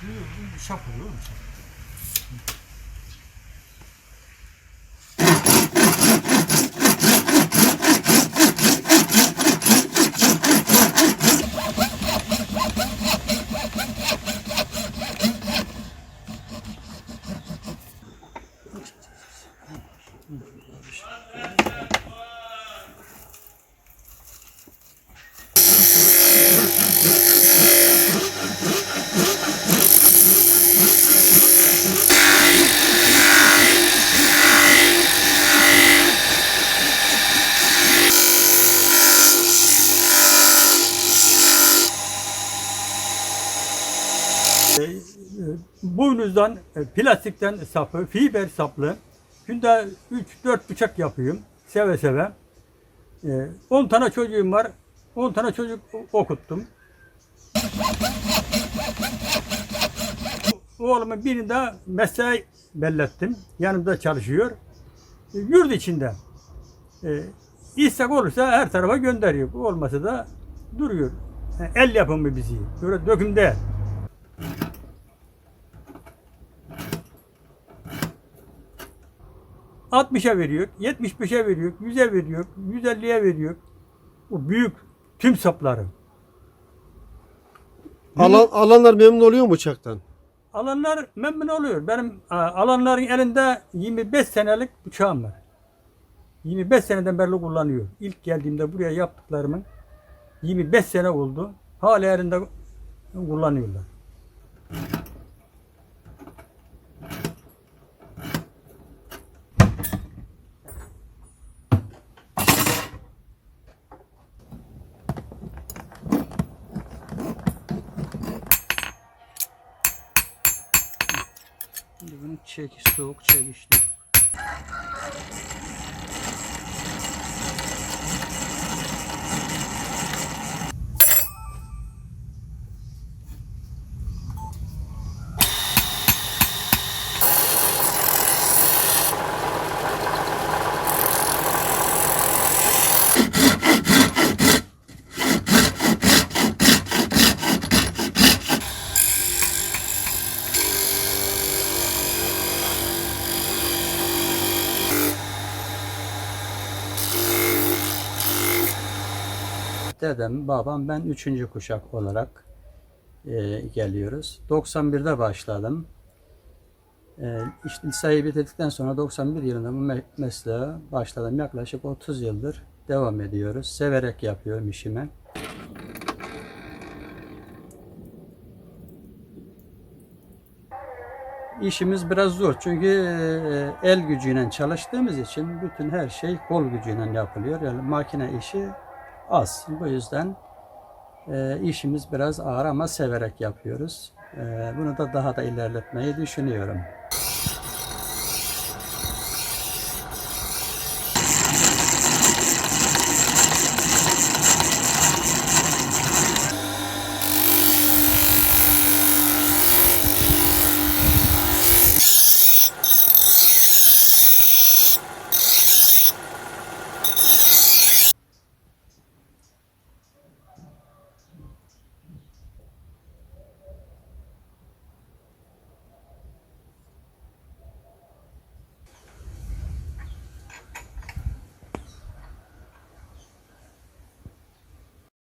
没有，就是下。Boynuzdan, e, plastikten sapı, fiber saplı. Günde 3-4 bıçak yapıyorum. Seve seve. E, 10 tane çocuğum var. 10 tane çocuk okuttum. Oğlumun birinde mesleği bellettim. Yanımda çalışıyor. E, Yurt içinde. İstek olursa her tarafa gönderiyor. Olmasa da duruyor. El yapımı bizi. Böyle döküm ...60'a veriyor, 75'e veriyor, 100'e veriyor, 150'ye veriyor. Bu büyük tüm sapları. Alan, alanlar memnun oluyor mu bıçaktan? Alanlar memnun oluyor. Benim a, alanların elinde 25 senelik bıçağım var. 25 seneden beri kullanıyor. İlk geldiğimde buraya yaptıklarımın 25 sene oldu. Hala elinde kullanıyorlar. Şimdi bunu çek, soğuk çekiştir. Dedem, babam, ben üçüncü kuşak olarak e, geliyoruz. 91'de başladım. E, işte liseyi bitirdikten sonra 91 yılında bu me- mesleğe başladım. Yaklaşık 30 yıldır devam ediyoruz. Severek yapıyorum işimi. İşimiz biraz zor çünkü e, el gücüyle çalıştığımız için bütün her şey kol gücüyle yapılıyor. Yani makine işi az. Bu yüzden e, işimiz biraz ağır ama severek yapıyoruz. E, bunu da daha da ilerletmeyi düşünüyorum.